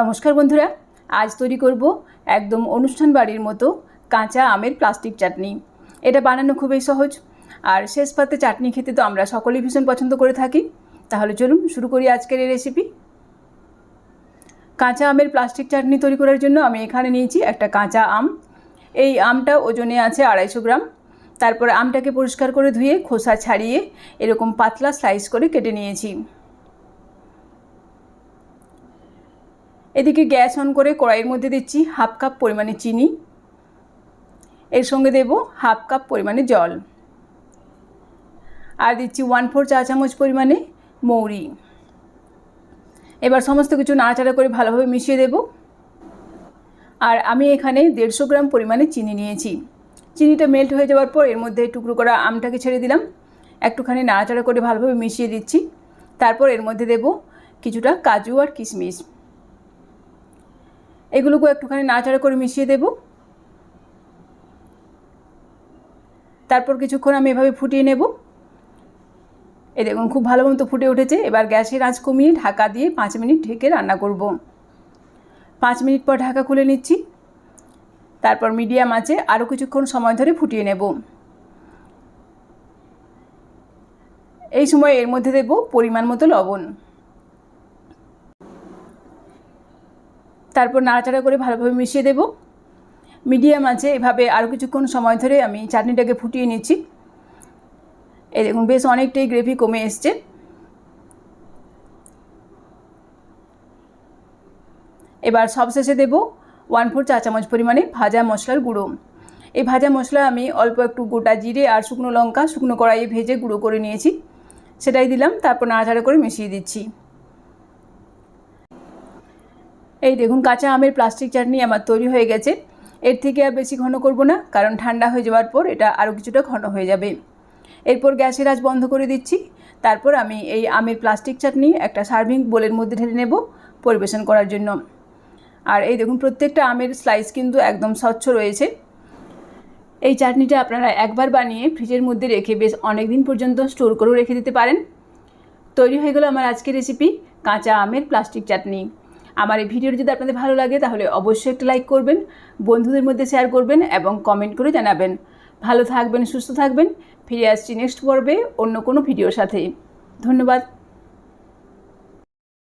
নমস্কার বন্ধুরা, আজ তৈরি করব একদম অনুষ্ঠান বাড়ির মতো কাঁচা আমের প্লাস্টিক চাটনি। এটা বানানো খুবই সহজ, আর শেষ পাতে চাটনি খেতে তো আমরা সকলেই ভীষণ পছন্দ করে থাকি। তাহলে চলুন শুরু করি আজকের এই রেসিপি কাঁচা আমের প্লাস্টিক চাটনি তৈরি করার জন্য আমি এখানে নিয়েছি একটা কাঁচা আম। এই আমটা ওজনে আছে আড়াইশো গ্রাম। তারপরে আমটাকে পরিষ্কার করে ধুয়ে খোসা ছাড়িয়ে এরকম পাতলা স্লাইস করে কেটে নিয়েছি। এদিকে গ্যাস অন করে কড়াইয়ের মধ্যে দিচ্ছি হাফ কাপ পরিমাণে চিনি। এর সঙ্গে দেব হাফ কাপ পরিমাণে জল। আর দিচ্ছি ওয়ান ফোর চা চামচ পরিমাণে মৌরি। এবার সমস্ত কিছু নাড়াচাড়া করে ভালোভাবে মিশিয়ে দেব। আর আমি এখানে দেড়শো গ্রাম পরিমাণে চিনি নিয়েছি। চিনিটা মেল্ট হয়ে যাওয়ার পর এর মধ্যে টুকরো করা আমটাকে ছেড়ে দিলাম। একটুখানি নাড়াচাড়া করে ভালোভাবে মিশিয়ে দিচ্ছি। তারপর এর মধ্যে দেব কিছুটা কাজু আর কিশমিশ। এগুলোকে একটুখানি নাড়াচাড়া করে মিশিয়ে দেব। তারপর কিছুক্ষণ আমি এভাবে ফুটিয়ে নেব। এই দেখুন, খুব ভালো মতো ফুটে উঠেছে। এবার গ্যাসের আঁচ কমিয়ে ঢাকা দিয়ে পাঁচ মিনিট ঢেকে রান্না করব। পাঁচ মিনিট পর ঢাকা খুলে নিচ্ছি। তারপর মিডিয়াম আঁচে আরও কিছুক্ষণ সময় ধরে ফুটিয়ে নেব। এই সময় এর মধ্যে দেব পরিমাণ মতো লবণ। তারপর নাড়াচাড়া করে ভালোভাবে মিশিয়ে দেব। মিডিয়াম আছে, এভাবে আরও কিছুক্ষণ সময় ধরে আমি চাটনিটাকে ফুটিয়ে নিচ্ছি। এই দেখুন, বেশ অনেকটাই গ্রেভি কমে এসছে। এবার সবশেষে দেব ওয়ান ফোর চা চামচ পরিমাণে ভাজা মশলার গুঁড়ো। এই ভাজা মশলা আমি অল্প একটু গোটা জিরে আর শুকনো লঙ্কা, শুকনো কড়াইয়ে ভেজে গুঁড়ো করে নিয়েছি। সেটাই দিলাম, তারপর নাড়াচাড়া করে মিশিয়ে দিচ্ছি। এই দেখুন, কাঁচা আমের প্লাস্টিক চাটনি আমার তৈরি হয়ে গেছে। এর থেকে আর বেশি ঘন করব না, কারণ ঠান্ডা হয়ে যাওয়ার পর এটা আরও কিছুটা ঘন হয়ে যাবে। এরপর গ্যাসের আজ বন্ধ করে দিচ্ছি। তারপর আমি এই আমের প্লাস্টিক চাটনি একটা সার্ভিং বোলের মধ্যে ঢেলে নেব পরিবেশন করার জন্য। আর এই দেখুন, প্রত্যেকটা আমের স্লাইস কিন্তু একদম স্বচ্ছ রয়েছে। এই চাটনিটা আপনারা একবার বানিয়ে ফ্রিজের মধ্যে রেখে বেশ অনেক দিন পর্যন্ত স্টোর করেও রেখে দিতে পারেন। তৈরি হয়ে গেল আমার আজকের রেসিপি কাঁচা আমের প্লাস্টিক চাটনি। আমার এই ভিডিওটি যদি আপনাদের ভালো লাগে, তাহলে অবশ্যই একটা লাইক করবেন, বন্ধুদের মধ্যে শেয়ার করবেন এবং কমেন্ট করে জানাবেন। ভালো থাকবেন, সুস্থ থাকবেন, ফিরে আসছি নেক্সট পর্বে অন্য কোনো ভিডিওর সাথে। ধন্যবাদ।